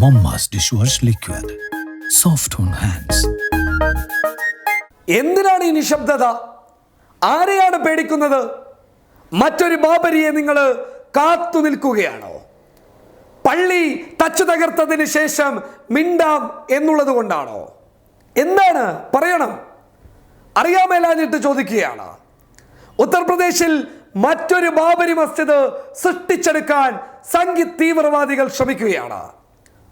Momma's dishwash liquid soft on hands എന്തിനാണ് ഈ നിശബ്ദത? ആരെയാണ് പേടിക്കുന്നത്? മറ്റൊരു ബാബരിയെ നിങ്ങൾ കാത്തു നിൽക്കുകയാണോ? പള്ളി തച്ചു തകർത്തതിന് ശേഷം മിണ്ടാം എന്നുള്ളത് കൊണ്ടാണോ? എന്താണ്? പറയണം. അറിയാമേലാഞ്ഞിട്ട് ചോദിക്കുകയാണ്. ഉത്തർപ്രദേശിൽ മറ്റൊരു ബാബരി മസ്ജിദ് സൃഷ്ടിച്ചെടുക്കാൻ സംഘി തീവ്രവാദികൾ ശ്രമിക്കുകയാണ്.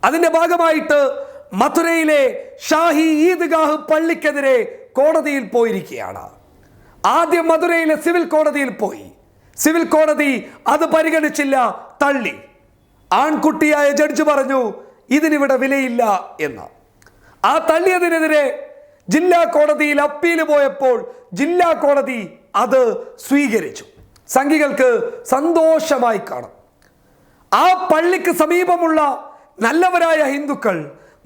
അതിന്റെ ഭാഗമായിട്ട് മഥുരയിലെ ഷാഹി ഈദ്ഗാഹ് പള്ളിക്കെതിരെ കോടതിയിൽ പോയിരിക്കുകയാണ്. ആദ്യം മധുരയിലെ സിവിൽ കോടതിയിൽ പോയി. സിവിൽ കോടതി അത് പരിഗണിച്ചില്ല തള്ളി. ആൺകുട്ടിയായ ജഡ്ജ് പറഞ്ഞു ഇതിനിവിടെ വിലയില്ല എന്ന്. ആ തള്ളിയതിനെതിരെ ജില്ലാ കോടതിയിൽ അപ്പീൽ പോയപ്പോൾ ജില്ലാ കോടതി അത് സ്വീകരിച്ചു. സംഘികൾക്ക് സന്തോഷമായി കാണും. ആ പള്ളിക്ക് സമീപമുള്ള നല്ലവരായ ഹിന്ദുക്കൾ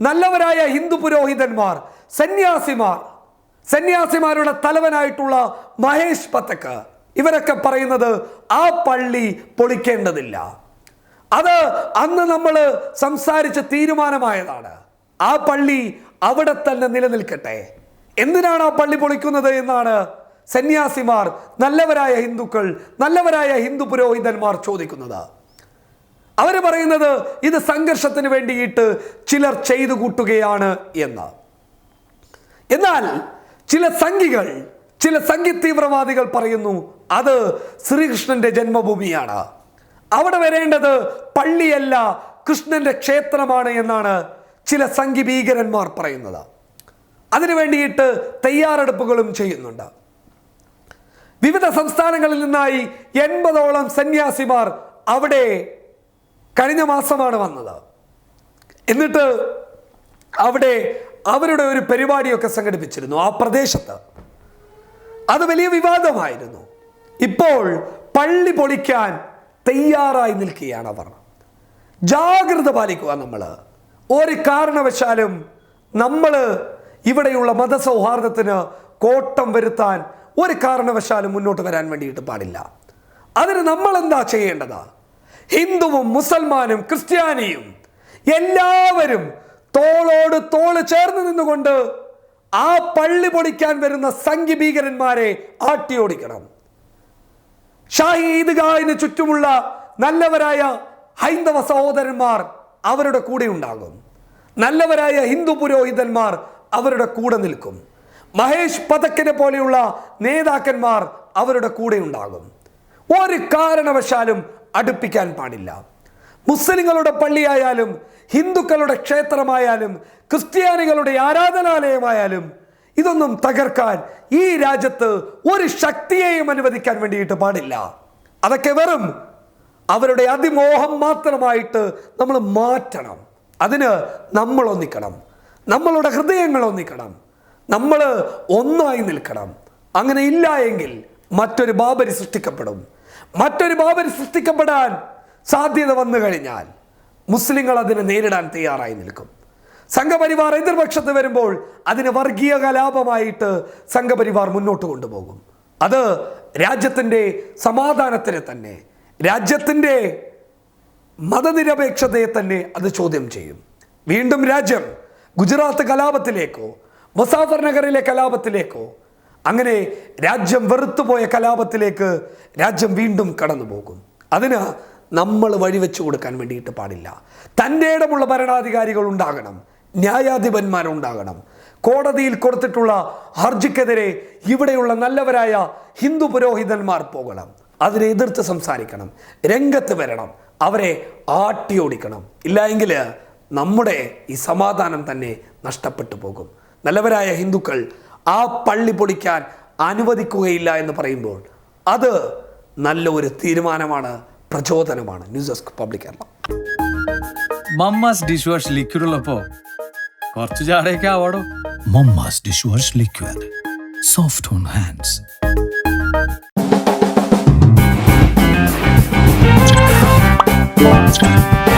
നല്ലവരായ ഹിന്ദു പുരോഹിതന്മാർ സന്യാസിമാർ സന്യാസിമാരുടെ തലവനായിട്ടുള്ള മഹേഷ് പത്തക്ക്. ഇവരൊക്കെ പറയുന്നത് ആ പള്ളി പൊളിക്കേണ്ടതില്ല. അത് അന്ന് നമ്മൾ സംസാരിച്ച തീരുമാനമായതാണ്. ആ പള്ളി അവിടെ തന്നെ നിലനിൽക്കട്ടെ. എന്തിനാണ് ആ പള്ളി പൊളിക്കുന്നത് എന്നാണ് സന്യാസിമാർ നല്ലവരായ ഹിന്ദുക്കൾ നല്ലവരായ ഹിന്ദു പുരോഹിതന്മാർ ചോദിക്കുന്നത്. അവർ പറയുന്നത് ഇത് സംഘർഷത്തിന് വേണ്ടിയിട്ട് ചിലർ ചെയ്തു കൂട്ടുകയാണ് എന്ന്. എന്നാൽ ചില സംഘികൾ ചില സംഘി തീവ്രവാദികൾ പറയുന്നു അത് ശ്രീകൃഷ്ണന്റെ ജന്മഭൂമിയാണ്. അവിടെ വരേണ്ടത് പള്ളിയല്ല കൃഷ്ണന്റെ ക്ഷേത്രമാണ് എന്നാണ് ചില സംഘി ഭീകരന്മാർ പറയുന്നത്. അതിനു വേണ്ടിയിട്ട് തയ്യാറെടുപ്പുകളും ചെയ്യുന്നുണ്ട്. വിവിധ സംസ്ഥാനങ്ങളിൽ നിന്നായി എൺപതോളം സന്യാസിമാർ അവിടെ കഴിഞ്ഞ മാസമാണ് വന്നത്. എന്നിട്ട് അവിടെ അവരുടെ ഒരു പരിപാടിയൊക്കെ സംഘടിപ്പിച്ചിരുന്നു ആ പ്രദേശത്ത്. അത് വലിയ വിവാദമായിരുന്നു. ഇപ്പോൾ പള്ളി പൊളിക്കാൻ തയ്യാറായി നിൽക്കുകയാണ് അവർ. ജാഗ്രത പാലിക്കുക നമ്മൾ ഒരു കാരണവശാലും നമ്മൾ ഇവിടെയുള്ള മതസൗഹാർദ്ദത്തിന് കോട്ടം വരുത്താൻ ഒരു കാരണവശാലും മുന്നോട്ട് വരാൻ വേണ്ടിയിട്ട് പാടില്ല. അതിന് നമ്മൾ എന്താ ചെയ്യേണ്ടത്? ഹിന്ദുവും മുസൽമാനും ക്രിസ്ത്യാനിയും എല്ലാവരും തോളോട് തോൾ ചേർന്ന് നിന്നുകൊണ്ട് ആ പള്ളി പൊളിക്കാൻ വരുന്ന സംഘി ഭീകരന്മാരെ ആട്ടിയോടിക്കണം. ഷാഹി ഈദ്ഗാഹിന് ചുറ്റുമുള്ള നല്ലവരായ ഹൈന്ദവ സഹോദരന്മാർ അവരുടെ കൂടെ ഉണ്ടാകും. നല്ലവരായ ഹിന്ദു പുരോഹിതന്മാർ അവരുടെ കൂടെ നിൽക്കും. മഹേഷ് പതക്കിനെ പോലെയുള്ള നേതാക്കന്മാർ അവരുടെ കൂടെ ഉണ്ടാകും. ഒരു കാരണവശാലും അടുപ്പിക്കാൻ പാടില്ല. മുസ്ലിങ്ങളുടെ പള്ളിയായാലും ഹിന്ദുക്കളുടെ ക്ഷേത്രമായാലും ക്രിസ്ത്യാനികളുടെ ആരാധനാലയമായാലും ഇതൊന്നും തകർക്കാൻ ഈ രാജ്യത്ത് ഒരു ശക്തിയെയും അനുവദിക്കാൻ വേണ്ടിയിട്ട് പാടില്ല. അതൊക്കെ വെറും അവരുടെ അതിമോഹം മാത്രമായിട്ട് നമ്മൾ മാറ്റണം. അതിന് നമ്മൾ ഒന്നിക്കണം. നമ്മളുടെ ഹൃദയങ്ങൾ ഒന്നിക്കണം. നമ്മൾ ഒന്നായി നിൽക്കണം. അങ്ങനെ ഇല്ല എങ്കിൽ മറ്റൊരു ബാബരി സൃഷ്ടിക്കപ്പെടും. മറ്റൊരു ബാബരി സൃഷ്ടിക്കപ്പെടാൻ സാധ്യത വന്നു കഴിഞ്ഞാൽ മുസ്ലിങ്ങൾ അതിനെ നേരിടാൻ തയ്യാറായി നിൽക്കും. സംഘപരിവാർ എതിർപക്ഷത്ത് വരുമ്പോൾ അതിന് വർഗീയ കലാപമായിട്ട് സംഘപരിവാർ മുന്നോട്ട് കൊണ്ടുപോകും. അത് രാജ്യത്തിന്റെ സമാധാനത്തിനെ തന്നെ രാജ്യത്തിന്റെ മതനിരപേക്ഷതയെ തന്നെ അത് ചോദ്യം ചെയ്യും. വീണ്ടും രാജ്യം ഗുജറാത്ത് കലാപത്തിലേക്കോ മുസാഫർ നഗറിലെ കലാപത്തിലേക്കോ അങ്ങനെ രാജ്യം വെറുത്തുപോയ കലാപത്തിലേക്ക് രാജ്യം വീണ്ടും കടന്നു പോകും അതിന് നമ്മൾ വഴിവെച്ചു കൊടുക്കാൻ വേണ്ടിയിട്ട് പാടില്ല. തന്റെ ഇടമുള്ള ഭരണാധികാരികൾ ഉണ്ടാകണം. ന്യായാധിപന്മാരുണ്ടാകണം. കോടതിയിൽ കൊടുത്തിട്ടുള്ള ഹർജിക്കെതിരെ ഇവിടെയുള്ള നല്ലവരായ ഹിന്ദു പുരോഹിതന്മാർ പോകണം. അതിനെ എതിർത്ത് സംസാരിക്കണം. രംഗത്ത് വരണം. അവരെ ആട്ടിയോടിക്കണം. എങ്കിൽ നമ്മുടെ ഈ സമാധാനം തന്നെ നഷ്ടപ്പെട്ടു പോകും. നല്ലവരായ ഹിന്ദുക്കൾ ആ പള്ളി പൊളിക്കാൻ അനുവദിക്കുകയില്ല എന്ന് പറയുമ്പോൾ അത് നല്ല ഒരു തീരുമാനമാണ് പ്രചോദനമാണ്. News desk public Kerala. Momma's dish wash liquid ഉള്ളപ്പോ കുറച്ച് ചാടയൊക്കെ ആവാടോ? Liquid. Soft on hands. Thank hands.